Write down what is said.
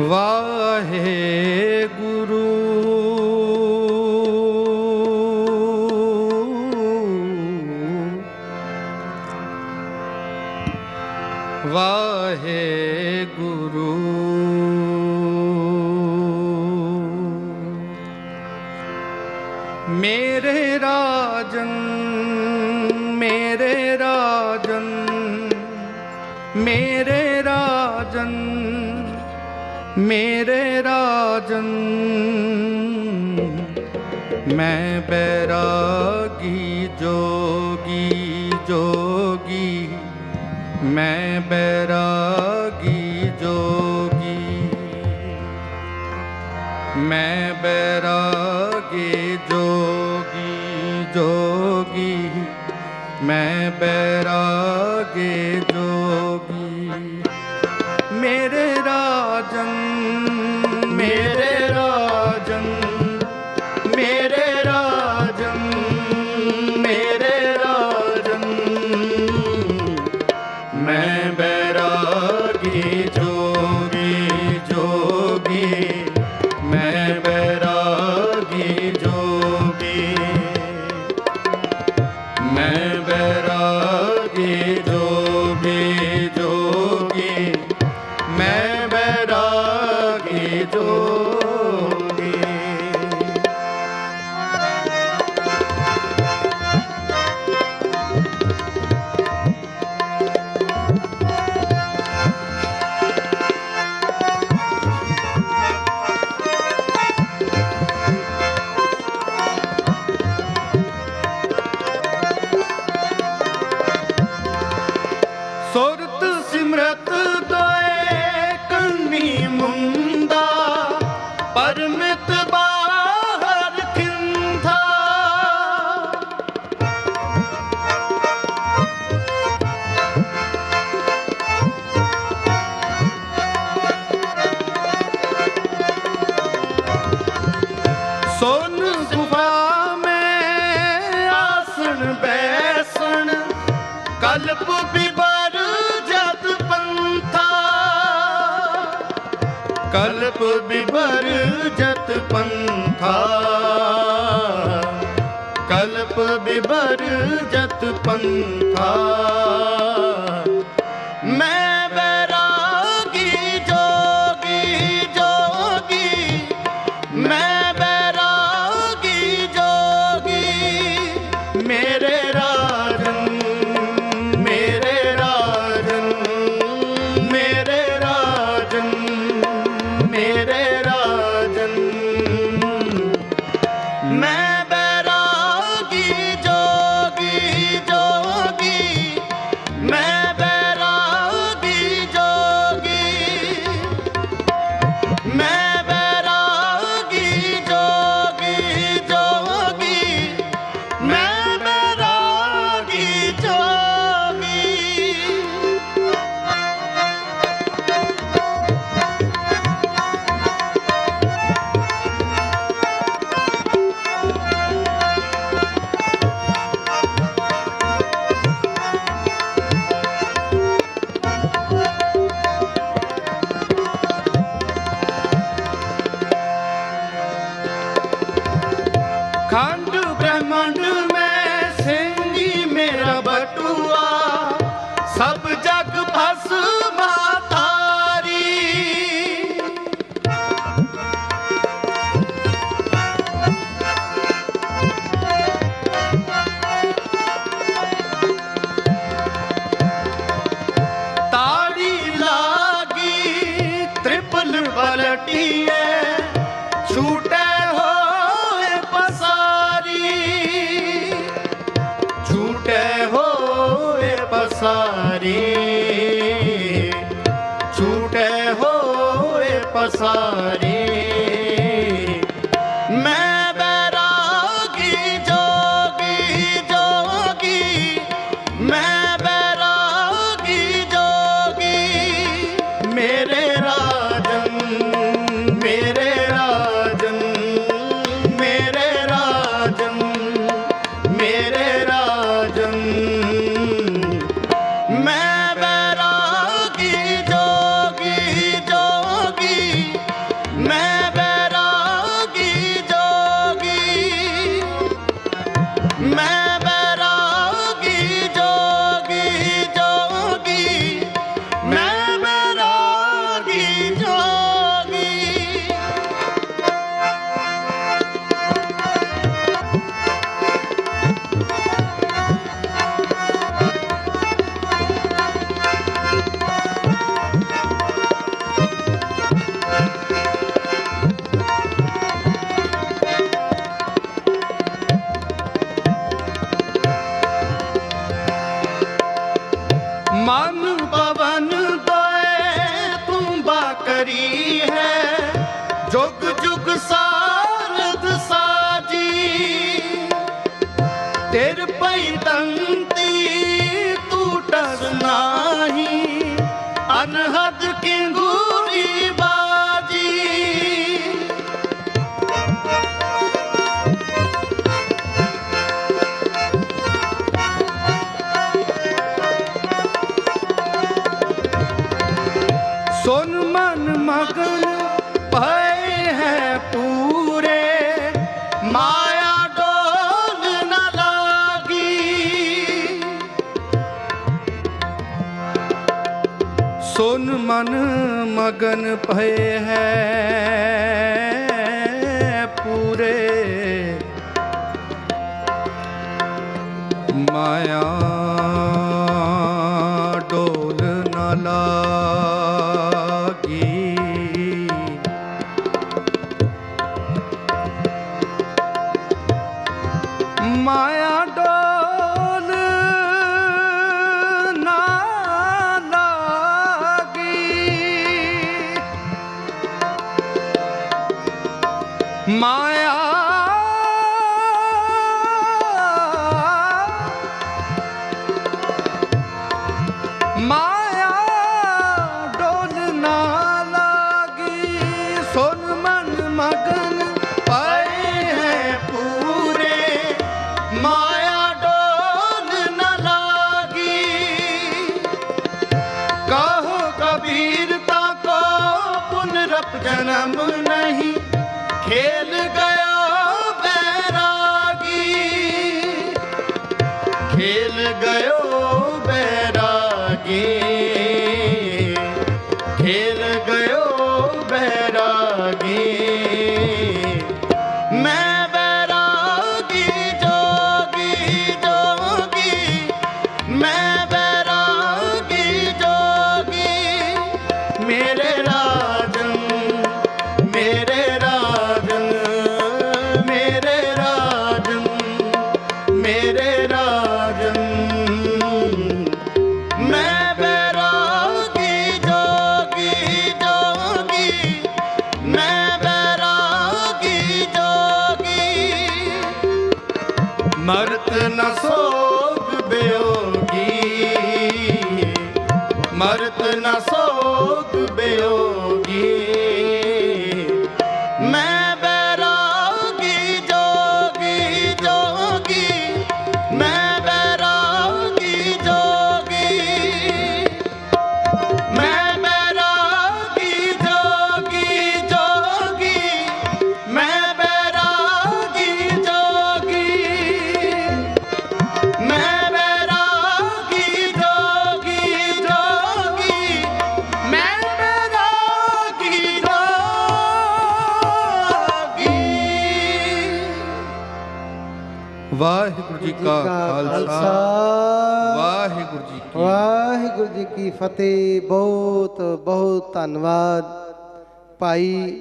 ਵਾਹਿਗੁਰੂ। ਵਾਹਿਗੁਰੂ। ਮੇਰੇ ਰਾਜਨ ਮੇਰੇ ਰਾਜਨ ਮੇਰੇ ਮੇਰੇ ਰਾਜਨ, ਮੈਂ ਬੈਰਾਗੀ ਜੋਗੀ ਜੋਗੀ, ਮੈਂ ਬੈਰਾਗੀ ਜੋਗੀ। ਮੈਂ ਬੈਰਾਗੀ ਜੋਗੀ ਜੋਗੀ, ਮੈਂ ਬੈਰਾਗੀ ਜੋਗੀ। ਮੇਰੇ जन्म ਸੋਨ ਗੁਫਾ ਮੈਂ ਆਸਣ ਬੈਸਣ ਕਲਪ ਬਿਬਰ ਜਦ ਪੰਥਾ। ਕਲਪ ਬਿਬਰ ਜਤ ਪੰਥਾ। ਕਲਪ ਬਿਬਰ ਜਤ ਪੰਥਾ। सारे ਕਰੀ ਸਾਰਦ ਸਾਜੀ। ਤੇਰ ਸੁਨ ਮਨ ਮਗਨ ਭਏ ਹੈ ਪੂਰੇ। ਮਾਇਆ ਡੋਲ ਨ ਲਾਗੀ ਮਾਇਆ ਮੇਰੇ ਰਾਜਨ। ਮੈਂ ਬੈਰਾਗੀ, ਜੋਗੀ ਜੋਗੀ। ਮੈਂ ਬੈਰਾਗੀ, ਜੋਗੀ। ਮਰਤ ਨਾ ਸੋਗ ਬਿਯੋਗੀ ਮਰਤ ਨ ਵਾਹਿਗੁਰੂ ਜੀ ਕਾ ਖਾਲਸਾ। ਵਾਹਿਗੁਰੂ ਜੀ ਕੀ ਵਾਹਿਗੁਰੂ ਜੀ ਕੀ ਫਤਿਹ। ਬਹੁਤ ਬਹੁਤ ਧੰਨਵਾਦ। ਭਾਈ